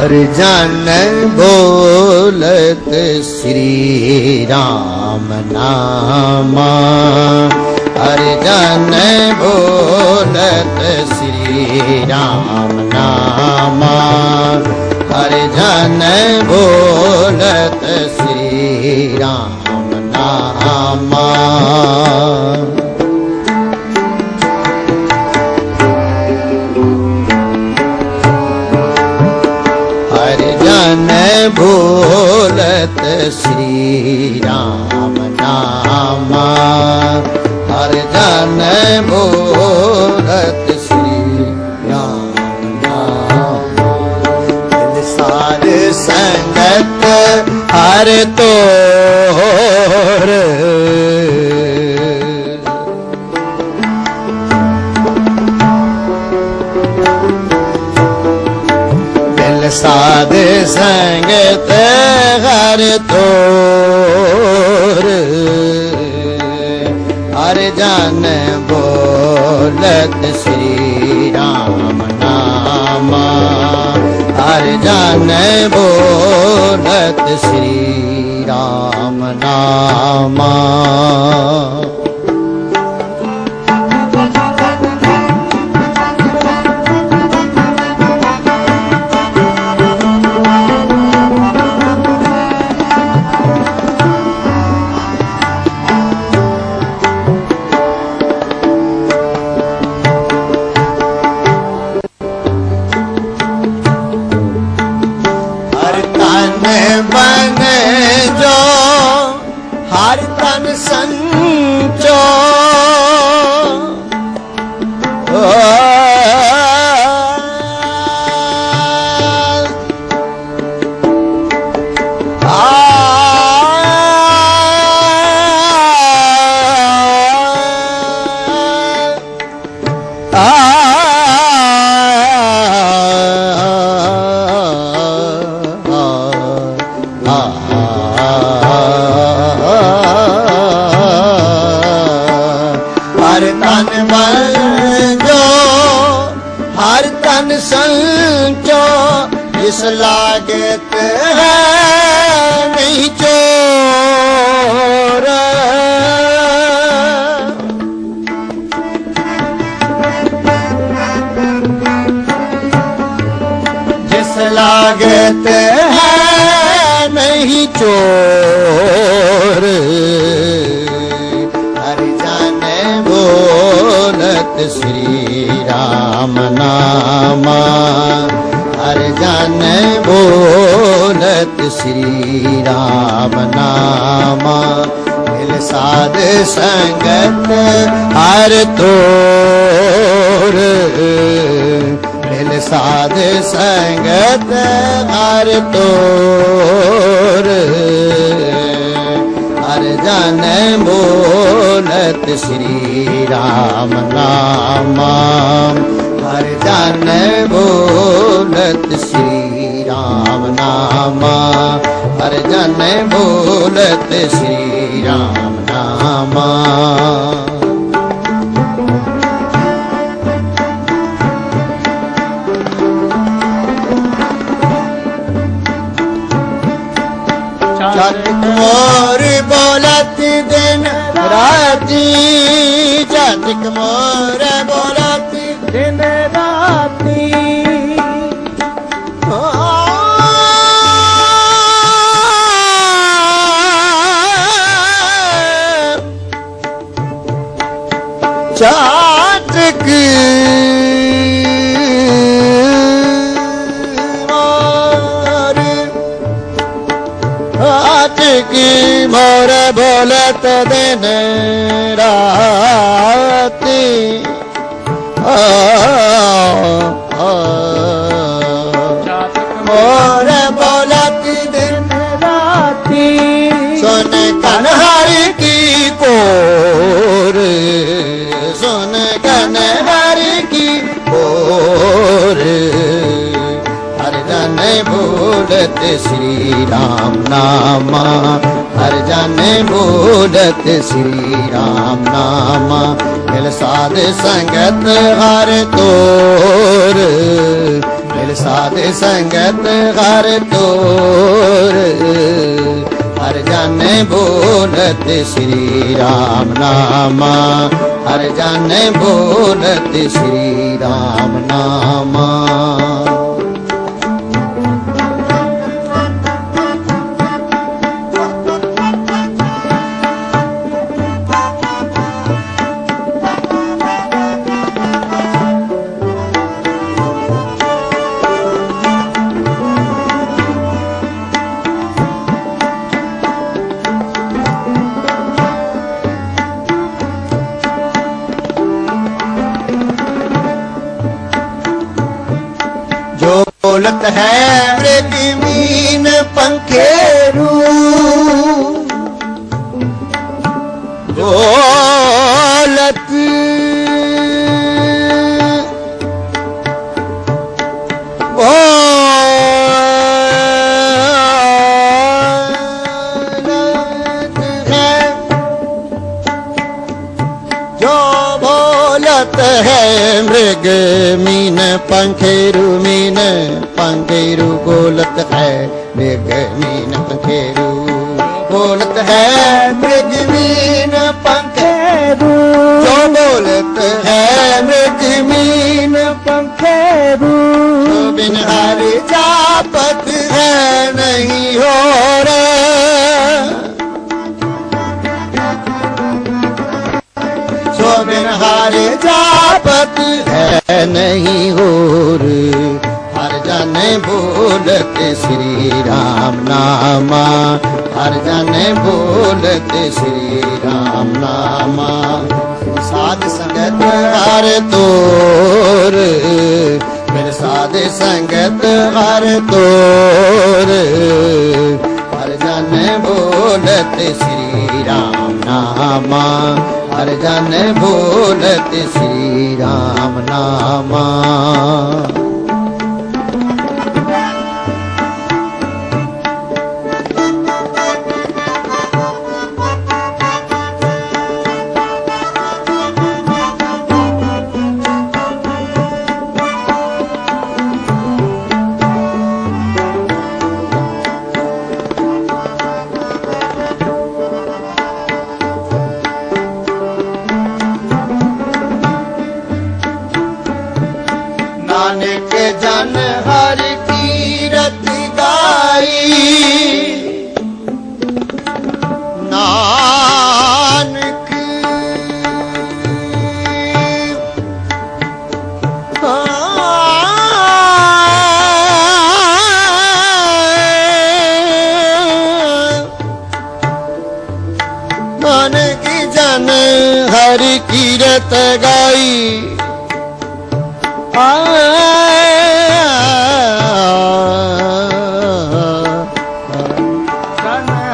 ਹਰ ਜਨ ਬੋਲਤ ਸ੍ਰੀ ਰਾਮ ਨਾਮਾ। ਹਰ ਜਨ ਬੋਲਤ ਸ੍ਰੀ ਰਾਮ ਨਾਮਾ। ਹਰ ਜਨ ਬੋਲਤ ਬੋਲਤ ਸ੍ਰੀ ਰਾਮ ਨਾਮਾ ਹਰ ਜਨ ਬੋਲਤ ਸ੍ਰੀ ਰਾਮ ਨਾਮਾ ਦਿਲ ਸਾਰ ਸੰਗਤ ਹਰ ਤੋ ਤੋਰ। ਹਰ ਜਨ ਬੋਲਤ ਸ੍ਰੀ ਰਾਮ ਨਾਮਾ। ਹਰ ਜਨ ਬੋਲਤ ਸ੍ਰੀ ਰਾਮ ਨਾਮਾ। ਹਰ ਤਨ ਬਲ ਜੋ ਹਰ ਤਨ ਸੰਚੋ ਇਸ ਲਾਗਤ ਹੈ ਨਹੀਂ ਚੋਰ। ਜਿਸ ਲਾਗਤ ਚੋਰ ਹਰ ਜਾਣੇ ਬੋਲਤ ਸ੍ਰੀ ਰਾਮ ਨਾਮਾ ਹਰ ਜਾਣੇ ਬੋਲਤ ਸ੍ਰੀ ਰਾਮ ਨਾਮਾ ਮਿਲ ਸਾਧ ਸੰਗਤ ਹਰ ਤੋਰ ਸਾਧ ਸੰਗਤ ਹਰ ਤੋਰ, ਹਰ ਜਨ ਬੋਲਤ ਸ੍ਰੀ ਰਾਮ ਨਾਮਾ, ਹਰ ਜਨ ਬੋਲਤ ਸ੍ਰੀ ਰਾਮ ਨਾਮਾ, ਹਰ ਜਨ ਬੋਲਤ ਸ੍ਰੀ ਚਟ ਮੋਰ ਬੋਲਤ ਦਿਨ ਰਾਤੀ ਚਟ ਮੋਰ ਬੋਲਤ ਦਿਨ ਰਾਤੀ। ਚਾਟਕ ਮੋਰ ਬੋਲਤ ਦਿਨ ਰਾਤੀ ਆ ਆ। ਚਾਤਕ ਮੋਰ ਬੋਲਤ ਦਿਨ ਰਾਤੀ ਸੁਨ ਕਨਹਰ ਕੀ ਕੋਰ ਸੁਨ ਕਨਹਰ ਕੀ ਕੋਰ ਹਰ ਜਨ ਬੋਲਤ ਸ੍ਰੀ ਰਾਮ ਨਾਮਾ। ਹਰ ਜਾਣੇ ਬੋਲਤ ਸ੍ਰੀ ਰਾਮ ਨਾਮਾ। ਮਿਲ ਸਾਧ ਸੰਗਤ ਹਰ ਤੋਰ। ਮਿਲ ਸਾਧ ਸਾਧ ਸੰਗਤ ਹਰ ਤੋਰ। ਹਰ ਜਾਣੇ ਬੋਲਤ ਸ੍ਰੀ ਰਾਮ ਨਾਮਾ। ਹਰ ਜਾਣੇ ਬੋਲਤ ਸ੍ਰੀ ਰਾਮ ਨਾਮਾ। ਜੋ ਬੋਲਤ ਹੈ ਮ੍ਰਿਗ ਮੀਨ ਪੰਖੇਰੂ ਬੋਲਤ ਬੋਲਤ ਹੈ ਜੋ ਬੋਲਤ ਹੈ ਮ੍ਰਿਗ ਮੀਨ ਪੰਖੇਰੂ ਮੀਨ ਪੰਖੇਰੂ ਬੋਲਤ ਹੈ ਮ੍ਰਿਗ ਮੀਨ ਪੰਖੇਰੂ ਬੋਲਤ ਹੈ ਮ੍ਰਿਗ ਮੀਨ ਪੰਖੇਰੂ ਜੋ ਬੋਲਤ ਹੈ ਮ੍ਰਿਗ ਮੀਨ ਪੰਖੇਰੂ ਪਤ ਹੈ ਨਹੀਂ ਹੋਰ ਹਰ ਜਾਣੇ ਬੋਲਤ ਸ੍ਰੀ ਰਾਮ ਨਾਮਾ ਹਰ ਜਾਣੇ ਬੋਲਤ ਸ੍ਰੀ ਰਾਮ ਨਾਮਾ ਸਾਧ ਸੰਗਤ ਹਰ ਤੋਰ ਮੇਰੇ ਸਾਧ ਸੰਗਤ ਹਰ ਤੋਰ ਹਰ ਜਾਣੇ ਬੋਲ ਸ੍ਰੀ ਰਾਮ ਨਾਮਾ ਹਰ ਜਨ ਬੋਲਤ ਸ੍ਰੀ ਰਾਮ ਨਾਮਾ ਨਾਨਕ ਕੀਰਤ ਗਾਈ।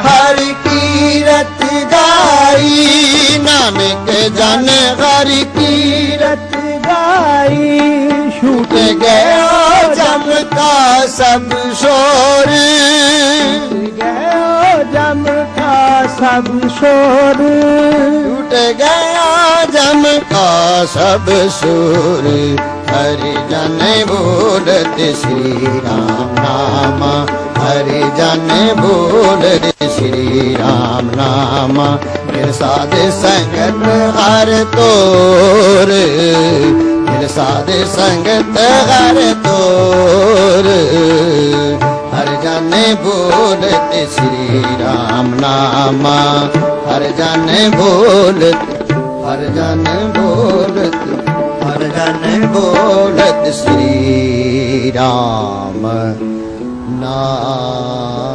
ਹਰ ਕੀਰਤ ਗਾਈ, ਨਾਨਕ ਜਨ ਹਰ ਕੀਰਤ ਗਾਈ। ਛੂਟ ਗਿਆ ਜਮ ਕਾ ਸਭ ਸ਼ੋਰ। ਗਿਆ ਜਮ ਕਾ ਸਭ ਸ਼ੋਰ। ਕਾ ਸਭ ਸ਼ੋਰ, ਹਰਿ ਜਨ ਬੋਲਤ ਸ੍ਰੀ ਰਾਮ ਨਾਮਾ। ਹਰਿ ਜਨ ਬੋਲਤ ਸ੍ਰੀ ਰਾਮ ਨਾਮਾ। ਮੇਰੇ ਸਾਧ ਸੰਗਤ ਹਰ ਤੋਰ ਮੇਰੇ ਸਾਧ ਸੰਗਤ ਹਰ ਤੋਰ। ਹਰ ਜਨ ਬੋਲਤ ਸ੍ਰੀ ਰਾਮ ਨਾਮਾ। ਹਰ ਜਨ ਬੋਲਤ ਹਰ ਜਨ ਬੋਲਤ ਹਰ ਜਨ ਬੋਲਤ ਸ੍ਰੀ ਰਾਮ ਨਾਮ।